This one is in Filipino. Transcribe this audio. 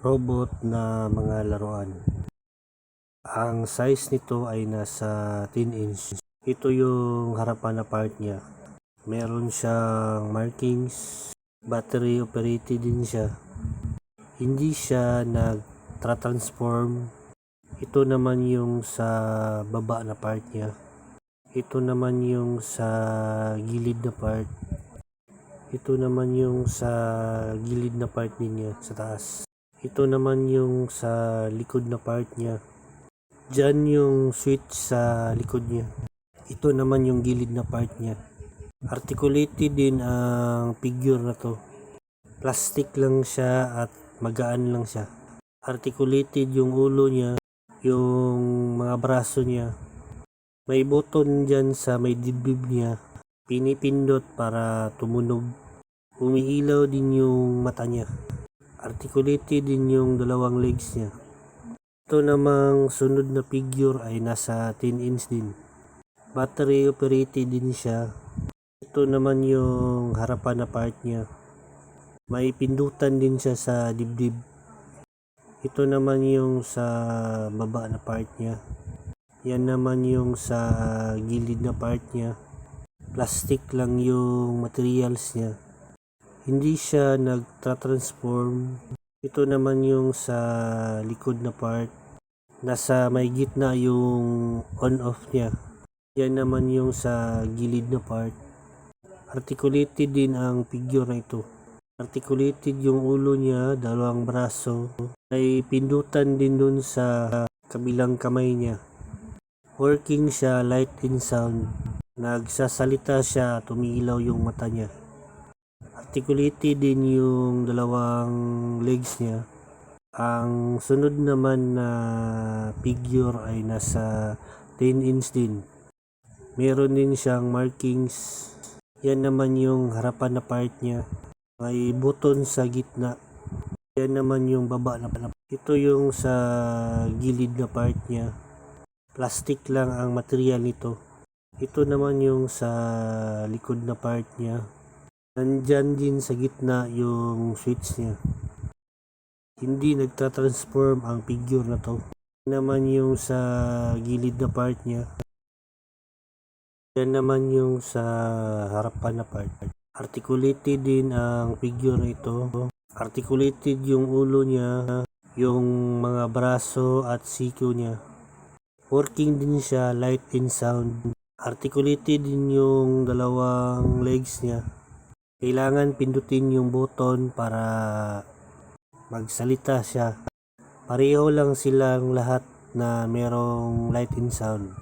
robot na mga laruan. Ang size nito ay nasa 10 inch. Ito yung harapan na part niya. Meron siyang markings, battery operated din siya. Hindi siya nag-transform. Ito naman yung sa baba na part niya. Ito naman yung sa gilid na part. Ito naman yung sa gilid na part niya sa taas. Ito naman yung sa likod na part niya. Diyan yung switch sa likod niya. Ito naman yung gilid na part niya. Articulated din ang figure na to. Plastic lang siya at magaan lang siya. Articulated yung ulo niya, yung mga braso niya. May button dyan sa may dibdib niya. Pinipindot para tumunog. Umiilaw din yung mata niya. Articulated din yung dalawang legs niya. Ito namang sunod na figure ay nasa 10 inch din. Battery operated din siya. Ito naman yung harapan na part niya. May pindutan din siya sa dibdib. Ito naman yung sa baba na part niya. Yan naman yung sa gilid na part niya. Plastic lang yung materials niya. Hindi siya nagtra-transform. Ito naman yung sa likod na part. Nasa may gitna yung on-off niya. Yan naman yung sa gilid na part. Articulated din ang figure na ito. Articulated yung ulo niya, dalawang braso. May pindutan din dun sa kabilang kamay niya. Working siya light and sound. Nagsasalita siya, tumilaw yung mata niya. Articulated din yung dalawang legs niya. Ang sunod naman na figure ay nasa 10 inch din. Meron din siyang markings. Yan naman yung harapan na part niya. May button sa gitna. Yan naman yung baba na Ito yung sa gilid na part niya. Plastic lang ang material nito. Ito naman yung sa likod na part niya. Nandyan din sa gitna yung switch niya. Hindi nagtatransform ang figure na to. Naman yung sa gilid na part niya. Yan naman yung sa harapan na part. Articulated din ang figure na ito. Articulated yung ulo niya, yung mga braso at siko niya. Working din siya light and sound. Articulated din yung dalawang legs niya. Kailangan pindutin yung button para magsalita siya. Pareho lang silang lahat na merong light and sound.